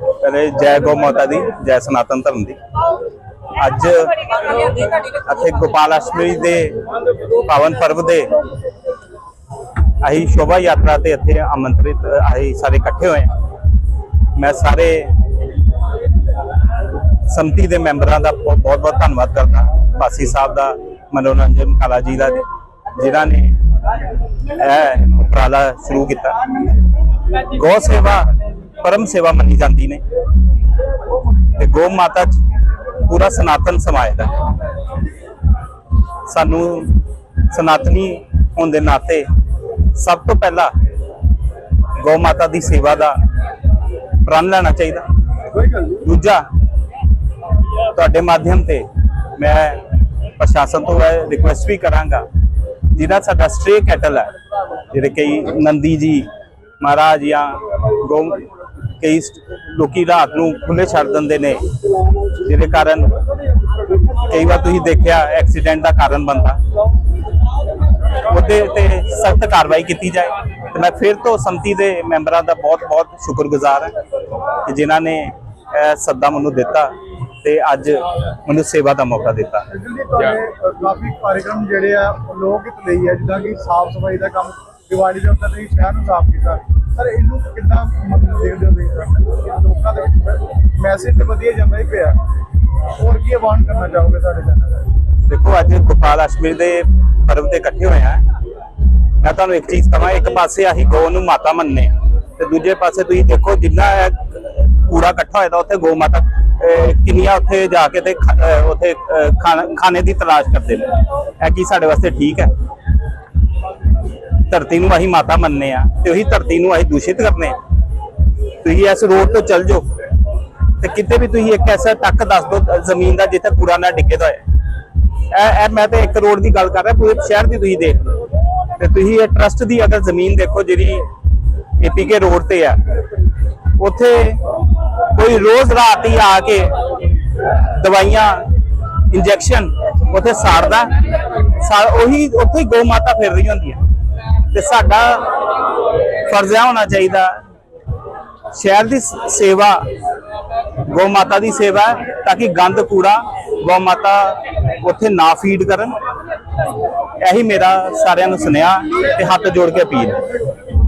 ਪਹਿਲੇ ਜੈ ਗੋ ਮਾਤਾ ਦੀ, ਜੈ ਸਨਾਤਨ ਧਰਮ ਦੀ। ਅੱਜ ਇੱਥੇ ਗੋਪਾਲ ਅਸ਼ਟਮੀ ਦੇ ਪਾਵਨ ਪਰਵ ਦੇ ਅਸੀਂ ਸ਼ੋਭਾ ਯਾਤਰਾ ਤੇ ਇੱਥੇ ਆਮੰਤਰਿਤ ਅਸੀਂ ਸਾਰੇ ਇਕੱਠੇ ਹੋਏ ਮੈਂ ਸਾਰੇ ਸੰਮਤੀ ਦੇ ਮੈਂਬਰਾਂ ਦਾ ਬਹੁਤ ਬਹੁਤ ਬਹੁਤ ਧੰਨਵਾਦ ਕਰਦਾ। ਪਾਸੀ ਸਾਹਿਬ ਦਾ, ਮਨੋਰੰਜਨ ਕਾਲਾ ਜੀ ਦਾ, ਜਿਨ੍ਹਾਂ ਨੇ ਇਹ ਉਪਰਾਲਾ ਸ਼ੁਰੂ ਕੀਤਾ। ਗੋ ਸੇਵਾ ਪਰਮ ਸੇਵਾ ਮੰਨੀ ਜਾਂਦੀ ਨੇ। ਤੇ ਗੋ ਮਾਤਾ ਚ ਪੂਰਾ ਸਨਾਤਨ ਸਮਾਜ ਦਾ। ਸਾਨੂੰ ਸਨਾਤਨੀ ਹੋਣ ਦੇ ਨਾਤੇ ਸਭ ਤੋਂ ਪਹਿਲਾਂ ਗੋ ਮਾਤਾ ਦੀ ਸੇਵਾ ਦਾ ਪ੍ਰਣ ਲੈਣਾ ਚਾਹੀਦਾ। ਦੂਜਾ, ਤੁਹਾਡੇ ਮਾਧਿਅਮ ਤੇ ਮੈਂ ਪ੍ਰਸ਼ਾਸਨ ਤੋਂ ਇਹ ਰਿਕੁਐਸਟ ਵੀ ਕਰਾਂਗਾ ਜਿਹੜਾ ਸਾਡਾ ਸਟ੍ਰੇ ਕੈਟਲ ਹੈ, ਜਿਹੜੇ ਕਈ ਨੰਦੀ ਜੀ ਮਹਾਰਾਜ ਜਾਂ ਗੋ ਕਈ ਲੋਕੀ ਰਾਤ ਨੂੰ ਖੁੱਲੇ ਛੱਡ ਦਿੰਦੇ ਨੇ, ਜਿਹਦੇ ਕਾਰਨ ਕਈ ਵਾਰ ਤੁਸੀਂ ਦੇਖਿਆ ਐਕਸੀਡੈਂਟ ਦਾ ਕਾਰਨ ਬਣਦਾ। ਉਹਦੇ ਤੇ ਸਖਤ ਕਾਰਵਾਈ ਕੀਤੀ ਜਾਏ। ਤੇ ਮੈਂ ਫਿਰ ਤੋਂ ਸੰਮਤੀ ਦੇ ਮੈਂਬਰਾਂ ਦਾ ਬਹੁਤ ਬਹੁਤ ਸ਼ੁਕਰਗੁਜ਼ਾਰ ਹਾਂ ਕਿ ਜਿਨ੍ਹਾਂ ਨੇ ਸੱਦਾ ਮੈਨੂੰ ਦਿੱਤਾ ਤੇ ਅੱਜ ਮੈਨੂੰ ਸੇਵਾ ਦਾ ਮੌਕਾ ਦਿੱਤਾ। ਕਾਫੀ ਕਾਰਜਕ੍ਰਮ ਜਿਹੜੇ ਆ ਲੋਕ ਲਈ ਆ, ਜਿੱਦਾਂ ਕਿ ਸਾਫ਼ ਸਫ਼ਾਈ ਦਾ ਕੰਮ, ਦੀਵਾਲੀ ਦੇ ਉੱਤੇ ਤੁਸੀਂ ਸ਼ਹਿਰ ਨੂੰ ਸਾਫ਼ ਕੀਤਾ। ਸਰ, ਇਹਨੂੰ ਕਿੰਨਾ ਦੇਖਦੇ ਹੋ ਤੁਸੀਂ? ਲੋਕਾਂ ਦੇ ਵਿੱਚ ਮੈਸੇਜ ਤੇ ਵਧੀਆ ਜਾਂਦਾ ਹੀ ਪਿਆ। ਹੋਰ ਕੀ ਆਵਾਨ ਕਰਨਾ ਚਾਹੋਗੇ ਸਾਡੇ ਚੈਨਲ ਦੇਖੋ, ਅੱਜ ਗੋਪਾਲ ਅਸ਼ਟਮੀ ਦੇ ਪਰਵ ਤੇ ਇਕੱਠੇ ਹੋਏ ਆ। ਮੈਂ ਤੁਹਾਨੂੰ ਇੱਕ ਚੀਜ਼ ਕਹਾਂ, ਇੱਕ ਪਾਸੇ ਅਸੀਂ ਗੋ ਨੂੰ ਮਾਤਾ ਮੰਨਦੇ ਆ, ਤੇ ਦੂਜੇ ਪਾਸੇ ਤੁਸੀਂ ਦੇਖੋ, ਜਿੰਨਾ ਇਹ ਕੂੜਾ ਇਕੱਠਾ ਹੋਇਆ ਦਾ ਉੱਥੇ ਗੋ ਮਾਤਾ ਕਿੰਨੀਆਂ ਉੱਥੇ ਜਾ ਕੇ ਤੇ ਉੱਥੇ ਖਾਣੇ ਦੀ ਤਲਾਸ਼ ਕਰਦੇ ਨੇ। ਇਹ ਕੀ ਸਾਡੇ ਵਾਸਤੇ ਠੀਕ ਹੈ? ਧਰਤੀ ਨੂੰ ਅਸੀਂ ਮਾਤਾ ਮੰਨਦੇ ਆ ਤੇ ਉਹੀ ਧਰਤੀ ਨੂੰ ਅਸੀਂ ਦੂਸ਼ਿਤ ਕਰਨੇ ਆ ਤੁਸੀਂ ਇਸ ਰੋਡ ਤੋਂ ਚੱਲ ਜਾਓ ਤੇ ਕਿਤੇ ਵੀ ਤੁਸੀਂ ਇੱਕ ਐਸਾ ਟੱਕ ਦੱਸ ਦਿਓ, ਜ਼ਮੀਨ ਦਾ ਜਿੱਥੇ ਕੂੜਾ ਨਾ ਡਿੱਗੇ ਦਾ ਹੋਇਆ ਇਹ ਇਹ ਮੈਂ ਤਾਂ ਇੱਕ ਰੋਡ ਦੀ ਗੱਲ ਕਰ ਰਿਹਾ, ਪੂਰੇ ਸ਼ਹਿਰ ਦੀ ਤੁਸੀਂ ਦੇਖ ਲਓ। ਤੇ ਤੁਸੀਂ ਇਹ ਟਰਸਟ ਦੀ ਅਗਰ ਜ਼ਮੀਨ ਦੇਖੋ ਜਿਹੜੀ ਏਪੀਕੇ ਰੋਡ ਤੇ ਆ, ਉੱਥੇ ਕੋਈ ਰੋਜ਼ ਰਾਤ ਹੀ ਆ ਕੇ ਦਵਾਈਆਂ ਇੰਜੈਕਸ਼ਨ ਉੱਥੇ ਸਾੜਦਾ, ਸਾ, ਉਹੀ ਉੱਥੇ ਹੀ ਗਊ ਮਾਤਾ ਫਿਰ ਰਹੀ ਹੁੰਦੀ ਹੈ ਤੇ ਸਾਡਾ ਫਰਜ਼ ਇਹ ਹੋਣਾ ਚਾਹੀਦਾ। ਸ਼ਹਿਰ ਦੀ ਸ- ਸੇਵਾ ਗੋ ਮਾਤਾ ਦੀ ਸੇਵਾ ਤਾਂ ਕਿ ਗੰਦ ਕੂੜਾ ਗੋ ਮਾਤਾ ਉੱਥੇ ਨਾ ਫੀਡ ਕਰਨ। ਇਹੀ ਮੇਰਾ ਸਾਰਿਆਂ ਨੂੰ ਸੁਨੇਹਾ ਤੇ ਹੱਥ ਜੋੜ ਕੇ ਅਪੀਲ